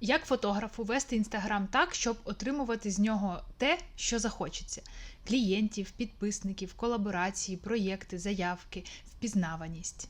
Як фотографу вести інстаграм так, щоб отримувати з нього те, що захочеться: клієнтів, підписників, колаборації, проєкти, заявки, впізнаваність.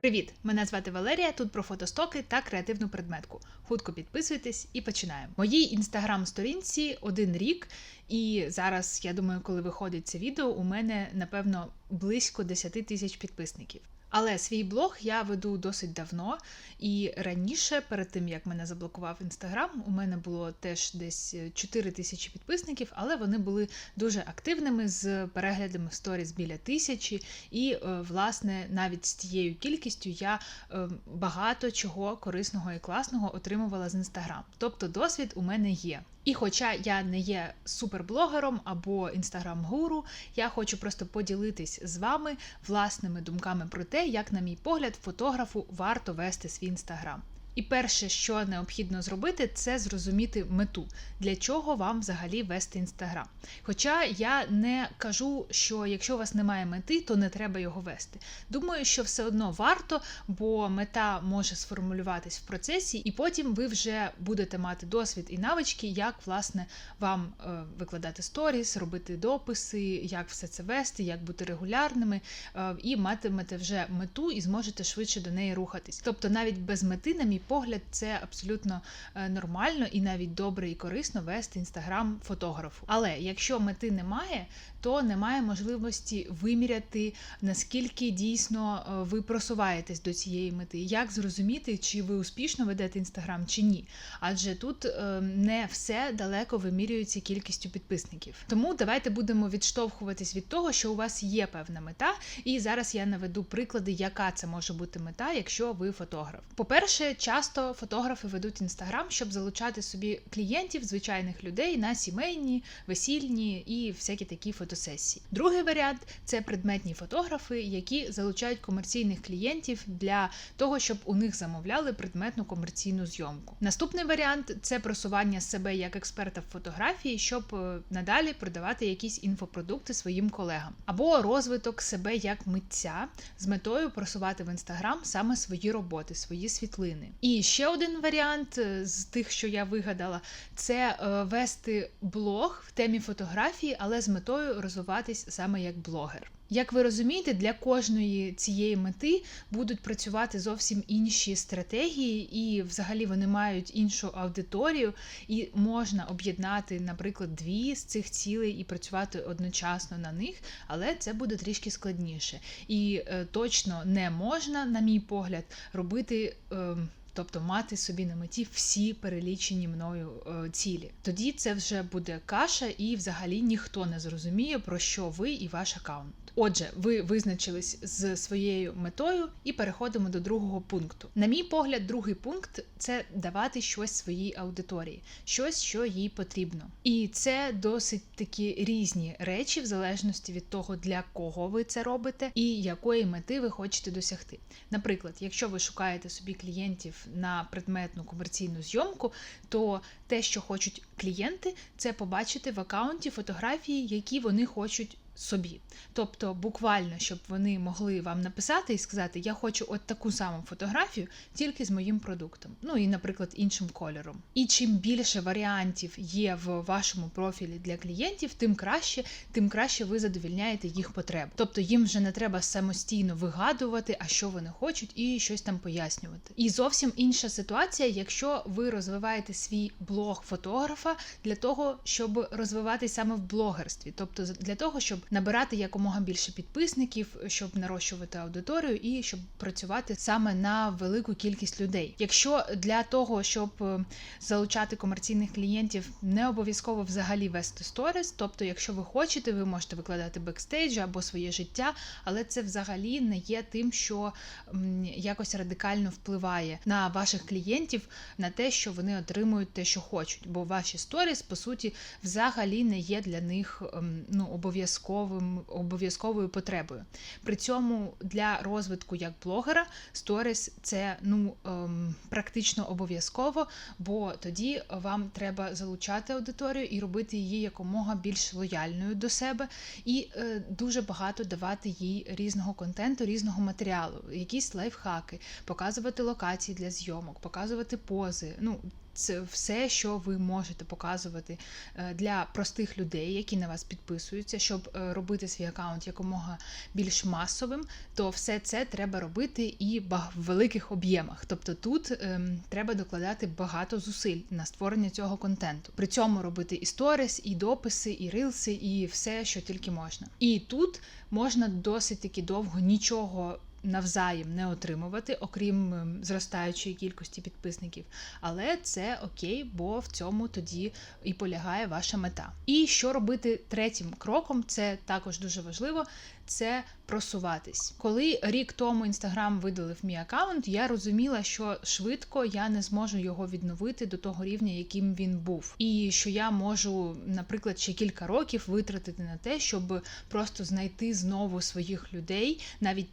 Привіт! Мене звати Валерія. Тут про фотостоки та креативну предметку. Хутко підписуйтесь і починаємо. Моїй інстаграм-сторінці один рік, і зараз, я думаю, коли виходить це відео, у мене напевно близько 10 тисяч підписників. Але свій блог я веду досить давно, і раніше, перед тим як мене заблокував інстаграм, у мене було теж десь 4 тисячі підписників, але вони були дуже активними з переглядами сторіс біля тисячі. І, е, власне, навіть з тією кількістю я е, багато чого корисного і класного отримувала з інстаграм. Тобто досвід у мене є. І хоча я не є суперблогером або інстаграм-гуру, я хочу просто поділитись з вами власними думками про те, як, на мій погляд, фотографу варто вести свій інстаграм. І перше, що необхідно зробити, це зрозуміти мету, для чого вам взагалі вести інстаграм. Хоча я не кажу, що якщо у вас немає мети, то не треба його вести. Думаю, що все одно варто, бо мета може сформулюватись в процесі, і потім ви вже будете мати досвід і навички, як власне вам е, викладати сторіс, робити дописи, як все це вести, як бути регулярними, е, і матимете вже мету і зможете швидше до неї рухатись. Тобто, навіть без мети, на мій погляд, це абсолютно е, нормально і навіть добре і корисно вести інстаграм фотографу. Але якщо мети немає, то немає можливості виміряти, наскільки дійсно е, ви просуваєтесь до цієї мети, як зрозуміти, чи ви успішно ведете інстаграм, чи ні. Адже тут е, не все далеко вимірюється кількістю підписників. Тому давайте будемо відштовхуватись від того, що у вас є певна мета, і зараз я наведу приклади, яка це може бути мета, якщо ви фотограф. По-перше, часто фотографи ведуть інстаграм, щоб залучати собі клієнтів, звичайних людей на сімейні, весільні і всякі такі фотосесії. Другий варіант це предметні фотографи, які залучають комерційних клієнтів для того, щоб у них замовляли предметну комерційну зйомку. Наступний варіант це просування себе як експерта в фотографії, щоб е, надалі продавати якісь інфопродукти своїм колегам, або розвиток себе як митця з метою просувати в інстаграм саме свої роботи, свої світлини. І ще один варіант е, з тих, що я вигадала, це е, вести блог в темі фотографії, але з метою розвиватись саме як блогер. Як ви розумієте, для кожної цієї мети будуть працювати зовсім інші стратегії, і взагалі вони мають іншу аудиторію, і можна об'єднати, наприклад, дві з цих цілей і працювати одночасно на них, але це буде трішки складніше. І е, точно не можна, на мій погляд, робити. Е, Тобто мати собі на меті всі перелічені мною е, цілі. Тоді це вже буде каша, і взагалі ніхто не зрозуміє, про що ви і ваш аккаунт. Отже, ви визначились з своєю метою і переходимо до другого пункту. На мій погляд, другий пункт це давати щось своїй аудиторії, щось, що їй потрібно. І це досить такі різні речі, в залежності від того, для кого ви це робите і якої мети ви хочете досягти. Наприклад, якщо ви шукаєте собі клієнтів на предметну комерційну зйомку, то те, що хочуть клієнти, це побачити в аккаунті фотографії, які вони хочуть собі. Тобто, буквально, щоб вони могли вам написати і сказати, я хочу от таку саму фотографію, тільки з моїм продуктом, ну і, наприклад, іншим кольором. І чим більше варіантів є в вашому профілі для клієнтів, тим краще, тим краще ви задовільняєте їх потребу. Тобто їм вже не треба самостійно вигадувати, а що вони хочуть, і щось там пояснювати. І зовсім інша ситуація, якщо ви розвиваєте свій блог фотографа для того, щоб розвиватися саме в блогерстві, тобто для того, щоб набирати якомога більше підписників, щоб нарощувати аудиторію і щоб працювати саме на велику кількість людей. Якщо для того, щоб е, залучати комерційних клієнтів, не обов'язково взагалі вести сторіс, тобто, якщо ви хочете, ви можете викладати бекстейдж або своє життя, але це взагалі не є тим, що якось радикально впливає на ваших клієнтів, на те, що вони отримують те, що хочуть. Бо ваші сторіс, по суті, взагалі не є для них ну обов'язково обов'язковим обов'язковою потребою. При цьому для розвитку як блогера сторіс це ну ем, практично обов'язково, бо тоді вам треба залучати аудиторію і робити її якомога більш лояльною до себе, і е, дуже багато давати їй різного контенту, різного матеріалу, якісь лайфхаки, показувати локації для зйомок, показувати пози. Ну це все, що ви можете показувати е, для простих людей, які на вас підписуються, щоб е, робити свій аккаунт якомога більш масовим, то все це треба робити і в великих об'ємах. Тобто тут ем, треба докладати багато зусиль на створення цього контенту. При цьому робити і сторіс, і дописи, і рилси, і все, що тільки можна. І тут можна досить таки довго нічого навзаєм не отримувати, окрім ем, зростаючої кількості підписників. Але це окей, бо в цьому тоді і полягає ваша мета. І що робити третім кроком, це також дуже важливо. Це просуватись. Коли рік тому інстаграм видалив мій аккаунт, я розуміла, що швидко я не зможу його відновити до того рівня, яким він був, і що я можу, наприклад, ще кілька років витратити на те, щоб просто знайти знову своїх людей, навіть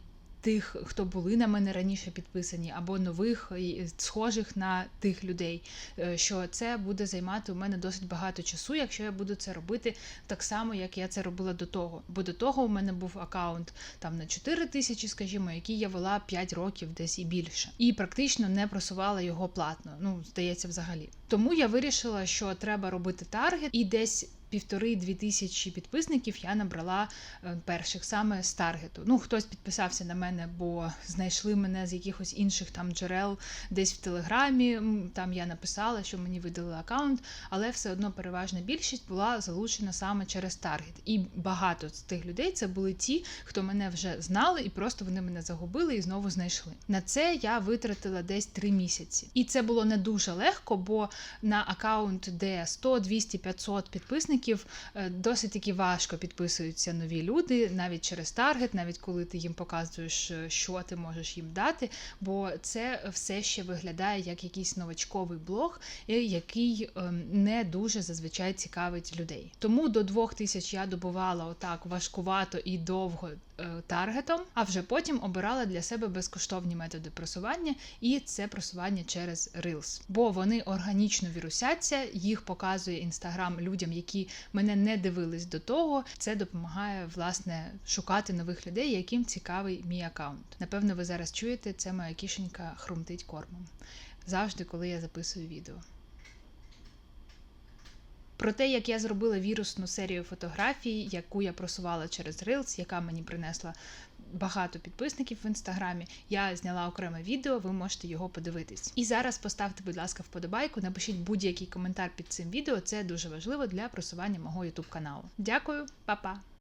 тих, хто були на мене раніше підписані, або нових схожих на тих людей. Е, що це буде займати у мене досить багато часу, якщо я буду це робити так само, як я це робила до того. Бо до того у мене був аккаунт там на 4 тисячі, скажімо, який я вела 5 років десь і більше, і практично не просувала його платно. Ну здається, взагалі. Тому я вирішила, що треба робити таргет і десь півтори-дві тисячі підписників я набрала е, перших саме з таргету. Ну, хтось підписався на мене, бо знайшли мене з якихось інших там джерел десь в Телеграмі. Там я написала, що мені видали аккаунт, але все одно переважна більшість була залучена саме через таргет. І багато з тих людей це були ті, хто мене вже знали, і просто вони мене загубили і знову знайшли. На це я витратила десь три місяці. І це було не дуже легко, бо на аккаунт, де 100, 200, 500 підписників підписників е, досить таки важко підписуються нові люди, навіть через таргет, навіть коли ти їм показуєш, е, що ти можеш їм дати, бо це все ще виглядає як якийсь новачковий блог, е, який не дуже зазвичай цікавить людей. Тому до двох тисяч я добувала отак важкувато і довго таргетом, а вже потім обирала для себе безкоштовні методи просування, і це просування через Reels. бо вони органічно вірусяться, їх показує інстаграм людям, які мене не дивились до того. Це допомагає власне шукати нових людей, яким цікавий мій аккаунт. Напевно, ви зараз чуєте, це моя кішенька хрумтить кормом. Завжди, коли я записую відео. Про те, як я зробила вірусну серію фотографій, яку я просувала через Reels, яка мені принесла багато підписників в інстаграмі. Я зняла окреме відео, ви можете його подивитись. І зараз поставте, будь ласка, вподобайку, напишіть будь-який коментар під цим відео. Це дуже важливо для просування мого ютуб каналу. Дякую, па-па!